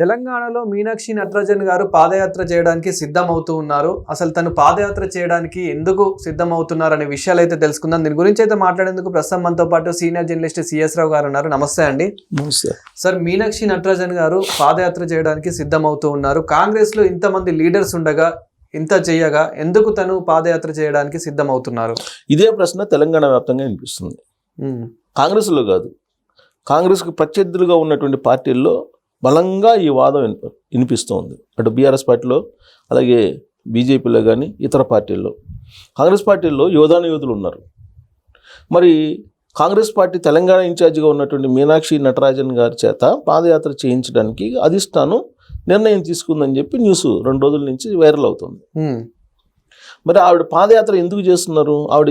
తెలంగాణలో మీనాక్షి నటరాజన్ గారు పాదయాత్ర చేయడానికి సిద్ధమవుతూ ఉన్నారు. అసలు తను పాదయాత్ర చేయడానికి ఎందుకు సిద్ధమవుతున్నారు అనే విషయాలు అయితే తెలుసుకుందాం. దీని గురించి అయితే మాట్లాడేందుకు ప్రస్తుతం మనతో పాటు సీనియర్ జర్నలిస్ట్ సిఎస్ రావు గారు ఉన్నారు. నమస్తే అండి. నమస్తే. సార్ మీనాక్షి నటరాజన్ గారు పాదయాత్ర చేయడానికి సిద్ధమవుతూ ఉన్నారు. కాంగ్రెస్లో ఇంతమంది లీడర్స్ ఉండగా ఇంత చేయగా ఎందుకు తను పాదయాత్ర చేయడానికి సిద్ధమవుతున్నారు? ఇదే ప్రశ్న తెలంగాణ వ్యాప్తంగా వినిపిస్తుంది. కాంగ్రెస్లో కాదు. కాంగ్రెస్కి ప్రత్యర్థులుగా ఉన్నటువంటి పార్టీల్లో బలంగా ఈ వాదం వినిప వినిపిస్తోంది. అటు బీఆర్ఎస్ పార్టీలో అలాగే బీజేపీలో కానీ ఇతర పార్టీల్లో. కాంగ్రెస్ పార్టీల్లో యోధాను యోధులు ఉన్నారు. మరి కాంగ్రెస్ పార్టీ తెలంగాణ ఇన్ఛార్జిగా ఉన్నటువంటి మీనాక్షి నటరాజన్ గారి చేత పాదయాత్ర చేయించడానికి అధిష్టానం నిర్ణయం తీసుకుందని చెప్పి న్యూస్ రెండు రోజుల నుంచి వైరల్ అవుతుంది. మరి ఆవిడ పాదయాత్ర ఎందుకు చేస్తున్నారు? ఆవిడ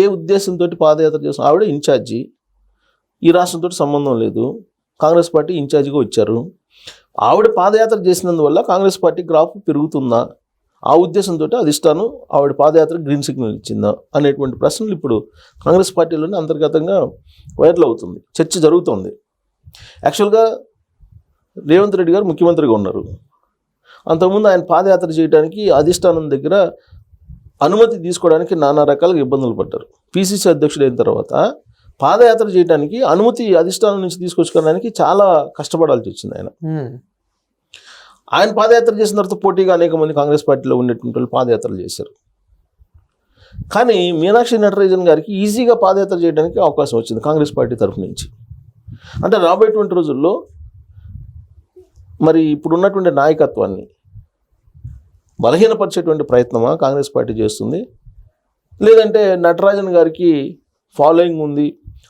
ఏ ఉద్దేశంతో పాదయాత్ర చేస్తున్నారు? ఆవిడ ఇన్ఛార్జి. ఈ రాష్ట్రంతో సంబంధం లేదు. కాంగ్రెస్ పార్టీ ఇన్ఛార్జిగా వచ్చారు. ఆవిడ పాదయాత్ర చేసినందువల్ల కాంగ్రెస్ పార్టీ గ్రాఫ్ పెరుగుతుందా? ఆ ఉద్దేశంతో అధిష్టానం ఆవిడ పాదయాత్ర గ్రీన్ సిగ్నల్ ఇచ్చిందా? అనేటువంటి ప్రశ్నలు ఇప్పుడు కాంగ్రెస్ పార్టీలోనే అంతర్గతంగా వైరల్ అవుతుంది. చర్చ జరుగుతోంది. యాక్చువల్గా రేవంత్ రెడ్డి గారు ముఖ్యమంత్రిగా ఉన్నారు. అంతకుముందు ఆయన పాదయాత్ర చేయడానికి అధిష్టానం దగ్గర అనుమతి తీసుకోవడానికి నానా రకాలుగా ఇబ్బందులు పడ్డారు. పిసిసి అధ్యక్షుడు అయిన తర్వాత పాదయాత్ర చేయడానికి అనుమతి అధిష్టానం నుంచి తీసుకొచ్చుకోవడానికి చాలా కష్టపడాల్సి వచ్చింది ఆయన. ఆయన పాదయాత్ర చేసిన తర్వాత పోటీగా అనేక మంది కాంగ్రెస్ పార్టీలో ఉండేటువంటి వాళ్ళు పాదయాత్రలు చేశారు. కానీ మీనాక్షి నటరాజన్ గారికి ఈజీగా పాదయాత్ర చేయడానికి అవకాశం వచ్చింది కాంగ్రెస్ పార్టీ తరఫు నుంచి. అంటే రాబోయేటువంటి రోజుల్లో మరి ఇప్పుడు ఉన్నటువంటి నాయకత్వాన్ని బలహీనపరిచేటువంటి ప్రయత్నమా కాంగ్రెస్ పార్టీ చేస్తుంది? లేదంటే నటరాజన్ గారికి ఫాలోయింగ్ ఉంది?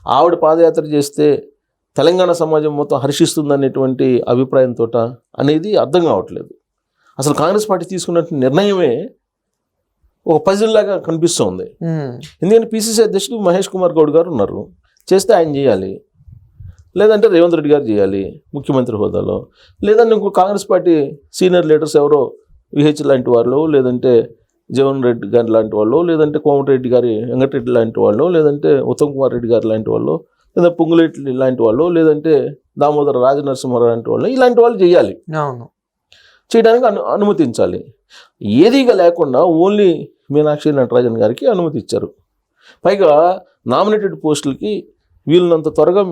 ఆవిడ పాదయాత్ర చేస్తే తెలంగాణ సమాజం మొత్తం హర్షిస్తుంది అనేటువంటి అభిప్రాయంతో అనేది అర్థం కావట్లేదు. అసలు కాంగ్రెస్ పార్టీ తీసుకున్న నిర్ణయమే ఒక పజిల్ లాగా కనిపిస్తోంది ఎందుకంటే పిసిసి అధ్యక్షుడు మహేష్ కుమార్ గౌడ్ గారు ఉన్నారు. చేస్తే ఆయన చేయాలి. లేదంటే రేవంత్ రెడ్డి గారు చేయాలి ముఖ్యమంత్రి హోదాలో. లేదంటే ఇంకో కాంగ్రెస్ పార్టీ సీనియర్ లీడర్స్ ఎవరో విహెచ్ లాంటి వాళ్ళు లేదంటే జగన్ రెడ్డి గారి లాంటి వాళ్ళు లేదంటే కోమటిరెడ్డి గారి వెంకటరెడ్డి లాంటి వాళ్ళు లేదంటే ఉత్తమ్ కుమార్ రెడ్డి గారి లాంటి వాళ్ళు లేదా పొంగులేటి లాంటి వాళ్ళు లేదంటే దామోదర రాజనరసింహారావు లాంటి వాళ్ళు ఇలాంటి వాళ్ళు చేయాలి. అవును. చేయడానికి అను అనుమతించాలి. ఏదిగా లేకుండా ఓన్లీ మీనాక్షి నటరాజన్ గారికి అనుమతి ఇచ్చారు. పైగా నామినేటెడ్ పోస్టులకి వీళ్ళనంత త్వరగా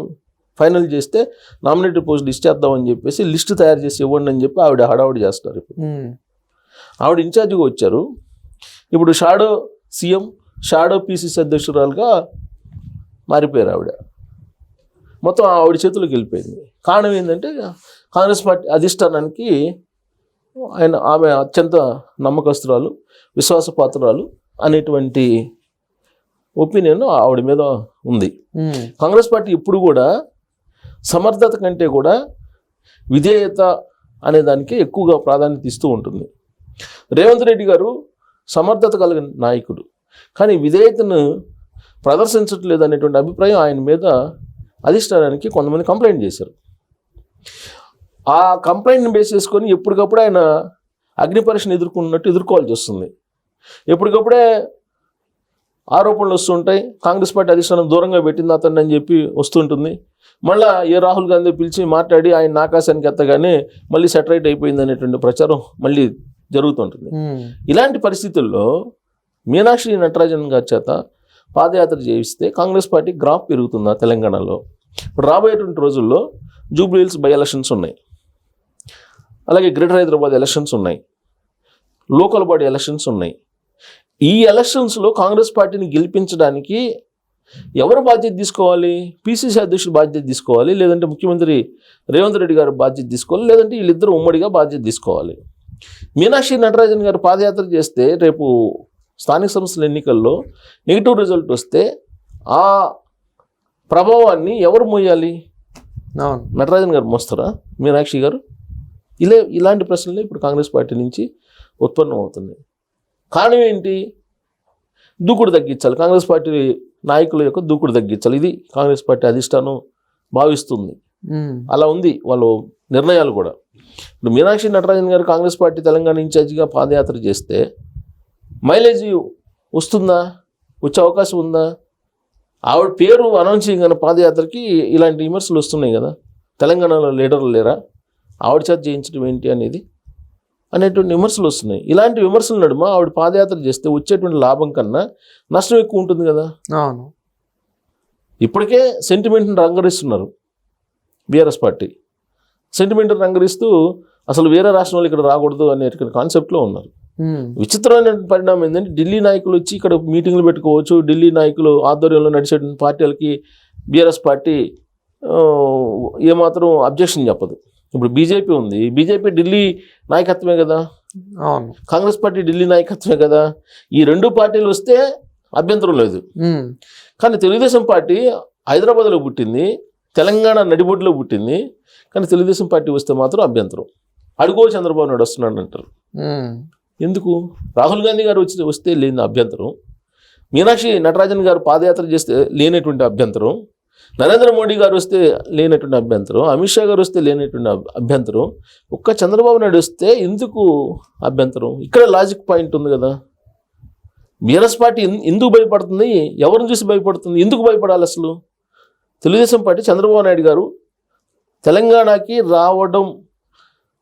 ఫైనల్ చేస్తే నామినేటెడ్ పోస్టులు ఇచ్చేద్దామని చెప్పేసి లిస్ట్ తయారు చేసి ఇవ్వండి అని చెప్పి ఆవిడ హడావుడి చేస్తారు ఇప్పుడు. ఆవిడ ఇన్ఛార్జిగా వచ్చారు. ఇప్పుడు షాడో సీఎం షాడో పీసీసీ అధ్యక్షురాలుగా మారిపోయారు ఆవిడ. మొత్తం ఆవిడ చేతులకు వెళ్ళిపోయింది. కారణం ఏంటంటే కాంగ్రెస్ పార్టీ అధిష్టానానికి ఆయన ఆమె అత్యంత నమ్మకస్తురాలు విశ్వాసపాత్రురాలు అనేటువంటి ఒపీనియన్ ఆవిడ మీద ఉంది. కాంగ్రెస్ పార్టీ ఇప్పుడు కూడా సమర్థత కంటే కూడా విధేయత అనే దానికి ఎక్కువగా ప్రాధాన్యత ఇస్తూ ఉంటుంది. రేవంత్ రెడ్డి గారు సమర్థత కలిగిన నాయకుడు. కానీ విధేయతను ప్రదర్శించట్లేదు అనేటువంటి అభిప్రాయం ఆయన మీద అధిష్టానానికి కొంతమంది కంప్లైంట్ చేశారు. ఆ కంప్లైంట్ని బేస్ చేసుకొని ఎప్పటికప్పుడు ఆయన అగ్ని పరీక్షను ఎదుర్కొన్నట్టు ఎదుర్కోవాల్సి వస్తుంది. ఎప్పటికప్పుడే ఆరోపణలు వస్తుంటాయి కాంగ్రెస్ పార్టీ అధిష్టానం దూరంగా పెట్టింది అతన్ని అని చెప్పి వస్తుంటుంది మళ్ళా ఏ రాహుల్ గాంధీ పిలిచి మాట్లాడి ఆయన ఆకాశానికి ఎత్తగానే మళ్ళీ సెటరైట్ అయిపోయింది అనేటువంటి ప్రచారం మళ్ళీ జరుగుతుంటుంది. ఇలాంటి పరిస్థితుల్లో మీనాక్షి నటరాజన్ గారి చేత పాదయాత్ర చేయిస్తే కాంగ్రెస్ పార్టీ గ్రాఫ్ పెరుగుతుందా తెలంగాణలో? ఇప్పుడు రాబోయేటువంటి రోజుల్లో జూబ్లీహిల్స్ బై ఎలక్షన్స్ ఉన్నాయి. అలాగే గ్రేటర్ హైదరాబాద్ ఎలక్షన్స్ ఉన్నాయి. లోకల్ బాడీ ఎలక్షన్స్ ఉన్నాయి. ఈ ఎలక్షన్స్లో కాంగ్రెస్ పార్టీని గెలిపించడానికి ఎవరు బాధ్యత తీసుకోవాలి? పిసిసి అధ్యక్షుడు బాధ్యత తీసుకోవాలి? లేదంటే ముఖ్యమంత్రి రేవంత్ రెడ్డి గారు బాధ్యత తీసుకోవాలి? లేదంటే వీళ్ళిద్దరూ ఉమ్మడిగా బాధ్యత తీసుకోవాలి? మీనాక్షి నటరాజన్ గారు పాదయాత్ర చేస్తే రేపు స్థానిక సంస్థల ఎన్నికల్లో నెగిటివ్ రిజల్ట్ వస్తే ఆ ప్రభావాన్ని ఎవరు మోయాలి? నటరాజన్ గారు మోస్తారా? మీనాక్షి గారు? ఇలా ఇలాంటి ప్రశ్నలే ఇప్పుడు కాంగ్రెస్ పార్టీ నుంచి ఉత్పన్నం అవుతున్నాయి కారణం ఏంటి? దూకుడు తగ్గించాలి. కాంగ్రెస్ పార్టీ నాయకుల యొక్క దూకుడు తగ్గించాలి. ఇది కాంగ్రెస్ పార్టీ అధిష్టానం భావిస్తుంది. అలా ఉంది వాళ్ళ నిర్ణయాలు కూడా. ఇప్పుడు మీనాక్షి నటరాజన్ గారు కాంగ్రెస్ పార్టీ తెలంగాణ ఇన్ఛార్జిగా పాదయాత్ర చేస్తే మైలేజ్ వస్తుందా? వచ్చే అవకాశం ఉందా? ఆవిడ పేరు అనౌన్స్ చేయగానే పాదయాత్రకి ఇలాంటి విమర్శలు వస్తున్నాయి కదా. తెలంగాణలో లీడర్లు లేరా? ఆవిడ చేత చేయించడం ఏంటి అనేది అనేటువంటి విమర్శలు వస్తున్నాయి. ఇలాంటి విమర్శల నడుమ ఆవిడ పాదయాత్ర చేస్తే వచ్చేటువంటి లాభం కన్నా నష్టం ఎక్కువ ఉంటుంది కదా. అవును. ఇప్పటికే సెంటిమెంట్ని రంగరిస్తున్నారు బీఆర్ఎస్ పార్టీ. సెంటిమెంట్ని రంగరిస్తూ అసలు వేరే రాష్ట్రం వాళ్ళు ఇక్కడ రాకూడదు అనే కాన్సెప్ట్లో ఉన్నారు. విచిత్రమైన పరిణామం ఏంటంటే ఢిల్లీ నాయకులు వచ్చి ఇక్కడ మీటింగ్లు పెట్టుకోవచ్చు. ఢిల్లీ నాయకులు ఆధ్వర్యంలో నడిచే పార్టీలకి బీఆర్ఎస్ పార్టీ ఏమాత్రం అబ్జెక్షన్ చెప్పదు. ఇప్పుడు బీజేపీ ఉంది. బీజేపీ ఢిల్లీ నాయకత్వమే కదా. కాంగ్రెస్ పార్టీ ఢిల్లీ నాయకత్వమే కదా. ఈ రెండు పార్టీలు వస్తే అభ్యంతరం లేదు. కానీ తెలుగుదేశం పార్టీ హైదరాబాద్లో పుట్టింది. తెలంగాణ నడిబొడ్డులో పుట్టింది. కానీ తెలుగుదేశం పార్టీ వస్తే మాత్రం అభ్యంతరం. అడుగో చంద్రబాబు నాయుడు వస్తున్నాడు అంటారు. ఎందుకు? రాహుల్ గాంధీ గారు వచ్చి వస్తే లేని అభ్యంతరం. మీనాక్షి నటరాజన్ గారు పాదయాత్ర చేస్తే లేనటువంటి అభ్యంతరం. నరేంద్ర మోడీ గారు వస్తే లేనటువంటి అభ్యంతరం. అమిత్ షా గారు వస్తే లేనటువంటి అభ్- అభ్యంతరం. ఒక్క చంద్రబాబు నాయుడు వస్తే ఎందుకు అభ్యంతరం? ఇక్కడ లాజిక్ పాయింట్ ఉంది కదా. బీఆర్ఎస్ పార్టీ ఎందుకు భయపడుతుంది? ఎవరిని చూసి భయపడుతుంది? ఎందుకు భయపడాలి అసలు? తెలుగుదేశం పార్టీ చంద్రబాబు నాయుడు గారు తెలంగాణకి రావడం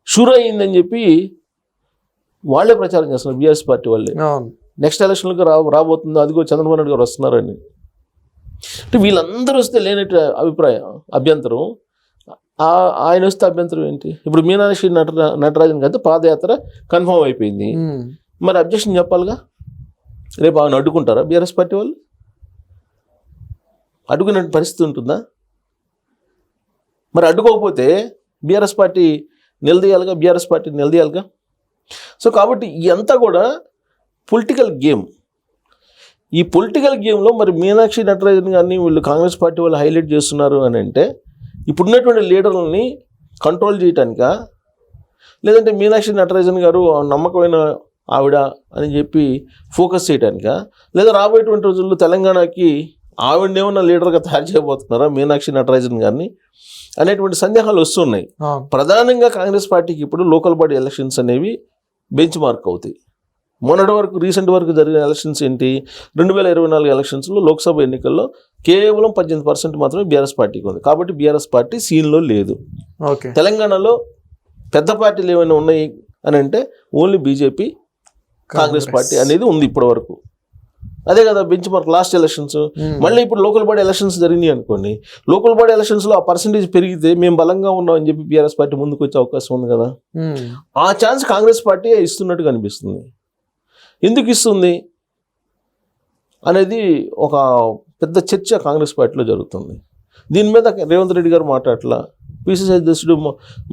షూర్ అయ్యిందని చెప్పి వాళ్ళే ప్రచారం చేస్తున్నారు బీఆర్ఎస్ పార్టీ వాళ్ళే. నెక్స్ట్ ఎలక్షన్లకు రా రాబోతుందో అదిగో చంద్రబాబు నాయుడు గారు వస్తున్నారని. అంటే వీళ్ళందరూ వస్తే లేనట్టు అభిప్రాయం అభ్యంతరం. ఆ- ఆయన వస్తే అభ్యంతరం ఏంటి? ఇప్పుడు మీనాక్షి నట నటరాజన్ గారి పాదయాత్ర కన్ఫర్మ్ అయిపోయింది. మరి అబ్జెక్షన్ చెప్పాలిగా? రేపు ఆయన అడ్డుకుంటారా బీఆర్ఎస్ పార్టీ వాళ్ళు? అడుగున పరిస్థితి ఉంటుందా? మరి అడ్డుకోకపోతే బీఆర్ఎస్ పార్టీ నిలదీయాలిగా? బీఆర్ఎస్ పార్టీ నిలదీయాలిగా? సో కాబట్టి ఇదంతా కూడా పొలిటికల్ గేమ్. ఈ పొలిటికల్ గేమ్లో మరి మీనాక్షి నటరాజన్ గారిని వీళ్ళు కాంగ్రెస్ పార్టీ వాళ్ళు హైలైట్ చేస్తున్నారు అని అంటే ఇప్పుడున్నటువంటి లీడర్లని కంట్రోల్ చేయటానికా? లేదంటే మీనాక్షి నటరాజన్ గారు నమ్మకమైన ఆవిడ అని చెప్పి ఫోకస్ చేయడానికా లేదా రాబోయేటువంటి రోజుల్లో తెలంగాణకి ఆవిడనేమన్నా లీడర్గా తయారు చేయబోతున్నారా? మీనాక్షి నటరాజన్ గారిని అనేటువంటి సందేహాలు వస్తున్నాయి. ప్రధానంగా కాంగ్రెస్ పార్టీకి ఇప్పుడు లోకల్ బాడీ ఎలక్షన్స్ అనేవి బెంచ్ మార్క్ అవుతాయి. మొన్నటి వరకు రీసెంట్ వరకు జరిగిన ఎలక్షన్స్ ఏంటి? రెండు వేల ఇరవై నాలుగు ఎలక్షన్స్లో లోక్సభ ఎన్నికల్లో కేవలం పద్దెనిమిది పర్సెంట్ మాత్రమే బీఆర్ఎస్ పార్టీకి ఉంది. కాబట్టి బీఆర్ఎస్ పార్టీ సీన్లో లేదు. ఓకే. తెలంగాణలో పెద్ద పార్టీలు ఏమైనా ఉన్నాయి అని అంటే ఓన్లీ బీజేపీ కాంగ్రెస్. పార్టీ అనేది ఉంది ఇప్పటి వరకు. అదే కదా బెంచ్ మార్క్ లాస్ట్ ఎలక్షన్స్ మళ్ళీ ఇప్పుడు లోకల్ బాడీ ఎలక్షన్స్ జరిగినాయి అనుకోండి లోకల్ బాడీ ఎలక్షన్స్లో ఆ పర్సంటేజ్ పెరిగితే మేము బలంగా ఉన్నాం అని చెప్పి బీఆర్ఎస్ పార్టీ ముందుకు వచ్చే అవకాశం ఉంది కదా. ఉమ్, ఆ ఛాన్స్ కాంగ్రెస్ పార్టీ ఇస్తున్నట్టు కనిపిస్తుంది ఎందుకు ఇస్తుంది? అనేది ఒక పెద్ద చర్చ కాంగ్రెస్ పార్టీలో జరుగుతుంది. దీని మీద రేవంత్ రెడ్డి గారు మాట్లాడలా పిసిసి అధ్యక్షుడు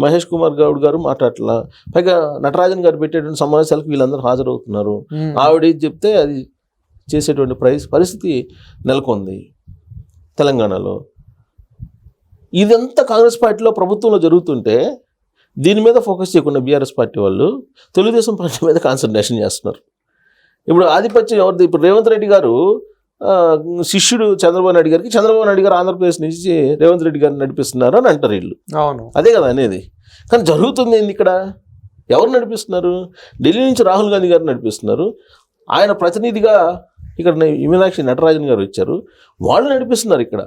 మహేష్ కుమార్ గౌడ్ గారు మాట్లాడలా పైగా నటరాజన్ గారు పెట్టేటువంటి సమావేశాలకు వీళ్ళందరూ హాజరవుతున్నారు. ఉమ్, ఆవిడ ఏది చెప్తే అది చేసేటువంటి ప్రైస్ పరిస్థితి నెలకొంది తెలంగాణలో. ఇదంతా కాంగ్రెస్ పార్టీలో ప్రభుత్వంలో జరుగుతుంటే దీని మీద ఫోకస్ చేయకుండా బీఆర్ఎస్ పార్టీ వాళ్ళు తెలుగుదేశం పార్టీ మీద కాన్సన్ట్రేషన్ చేస్తున్నారు. ఇప్పుడు ఆధిపత్యం ఎవరిది? ఇప్పుడు రేవంత్ రెడ్డి గారు శిష్యుడు చంద్రబాబు నాయుడు గారికి చంద్రబాబు నాయుడు గారు ఆంధ్రప్రదేశ్ నుంచి రేవంత్ రెడ్డి గారిని నడిపిస్తున్నారు అని అంటారు వీళ్ళు. అవును. అదే కదా అనేది. కానీ జరుగుతుంది ఏంది ఇక్కడ? ఎవరు నడిపిస్తున్నారు? ఢిల్లీ నుంచి రాహుల్ గాంధీ గారు నడిపిస్తున్నారు. ఆయన ప్రతినిధిగా ఇక్కడ మీనాక్షి నటరాజన్ గారు వచ్చారు వాళ్ళు నడిపిస్తున్నారు ఇక్కడ.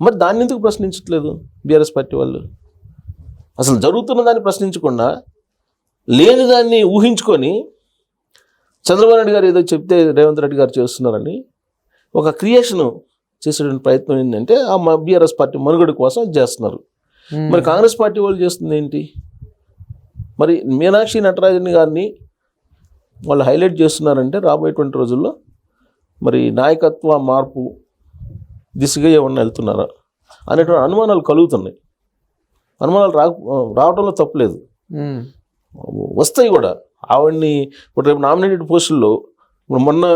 మరి దాన్ని ఎందుకు ప్రశ్నించట్లేదు బీఆర్ఎస్ పార్టీ వాళ్ళు? అసలు జరుగుతున్న దాన్ని ప్రశ్నించకుండా లేని దాన్ని ఊహించుకొని చంద్రబాబు నాయుడు గారు ఏదో చెప్తే రేవంత్ రెడ్డి గారు చేస్తున్నారని ఒక క్రియేషన్ చేసేటువంటి ప్రయత్నం ఏంటంటే ఆ బీఆర్ఎస్ పార్టీ మనుగడ కోసం చేస్తున్నారు. మరి కాంగ్రెస్ పార్టీ వాళ్ళు చేస్తుంది ఏంటి? మరి మీనాక్షి నటరాజన్ గారిని వాళ్ళు హైలైట్ చేస్తున్నారంటే రాబోయేటువంటి రోజుల్లో మరి నాయకత్వ మార్పు దిశగా ఏమన్నా వెళ్తున్నారా అనేటువంటి అనుమానాలు కలుగుతున్నాయి. అనుమానాలు రా రావడంలో తప్పులేదు. వస్తాయి కూడా. ఆవిడ్ని ఇప్పుడు రేపు నామినేటెడ్ పోస్టుల్లో మొన్న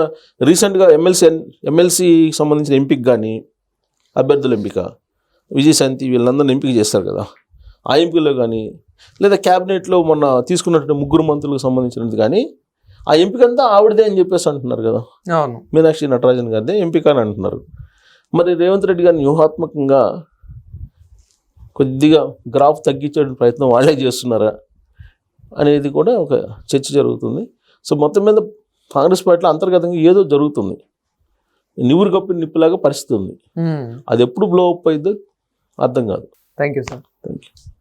రీసెంట్గా ఎమ్మెల్సీ ఎమ్మెల్సీ సంబంధించిన ఎంపిక కానీ అభ్యర్థుల ఎంపిక విజయశాంతి వీళ్ళందరిని ఎంపిక చేస్తారు కదా. ఆ ఎంపికలో కానీ లేదా క్యాబినెట్లో మొన్న తీసుకున్నటువంటి ముగ్గురు మంత్రులకు సంబంధించినది కానీ ఆ ఎంపిక అంతా ఆవిడదే అని చెప్పేసి అంటున్నారు కదా. అవును. మీనాక్షి నటరాజన్ గారిదే ఎంపిక అని అంటున్నారు. మరి రేవంత్ రెడ్డి గారిని వ్యూహాత్మకంగా కొద్దిగా గ్రాఫ్ తగ్గించే ప్రయత్నం వాళ్ళే చేస్తున్నారా అనేది కూడా ఒక చర్చ జరుగుతుంది. సో మొత్తం మీద కాంగ్రెస్ పార్టీలో అంతర్గతంగా ఏదో జరుగుతుంది. నివురు కప్పిన నిప్పులాగా పరిస్థితి ఉంది. అది ఎప్పుడు బ్లో అప్ అయిందో అర్థం కాదు. Thank you sir thank you